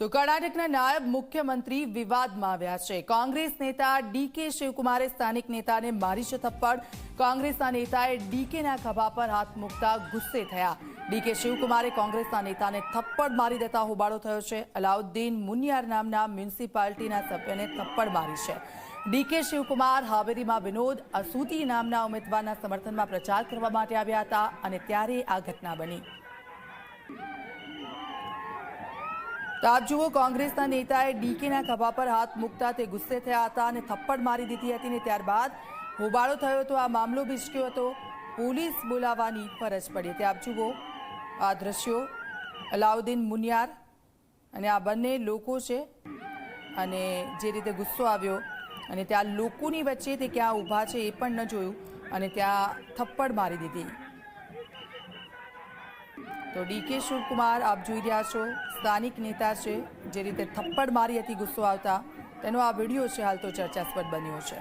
તો કર્ણાટકના નાયબ મુખ્યમંત્રી વિવાદમાં આવ્યા છે. કોંગ્રેસ નેતા ડીકે શિવકુમારે સ્થાનિક નેતાને મારી છે થપ્પડ. કોંગ્રેસના નેતાએ ડીકેના ખભા પર હાથ મૂકતા ગુસ્સે થયા. ડીકે શિવકુમારે કોંગ્રેસના નેતાને થપ્પડ મારી દેતા હોબાળો થયો છે. અલાઉદ્દીન મુનિયાર નામના મ્યુનિસિપાલિટીના સભ્યને થપ્પડ મારી છે. ડીકે શિવકુમાર હાવેરીમાં વિનોદ અસુતી નામના ઉમેદવારના સમર્થનમાં પ્રચાર કરવા માટે આવ્યા હતા અને ત્યારે આ ઘટના બની. તો આપ જુઓ કોંગ્રેસના નેતાએ ડીકેના ખભા પર હાથ મૂકતા તે ગુસ્સે થયા હતા અને થપ્પડ મારી દીધી હતી ને ત્યારબાદ હોબાળો થયો હતો આ મામલો ભીસક્યો હતો. પોલીસ બોલાવવાની ફરજ પડી. હતી આપ જુઓ આ દ્રશ્યો. અલાઉદ્દીન મુનિયાર અને આ બંને લોકો છે અને જે રીતે ગુસ્સો આવ્યો અને ત્યાં લોકોની વચ્ચે તે ક્યાં ઊભા છે એ પણ ન જોયું અને ત્યાં થપ્પડ મારી દીધી. તો ડીકે શિવકુમાર, આપ જોઈ રહ્યા છો, સ્થાનિક નેતા છે, જે રીતે થપ્પડ મારી હતી ગુસ્સો આવતા, તેનો આ વીડિયો છે, હાલ તો ચર્ચાસ્પદ બન્યો છે.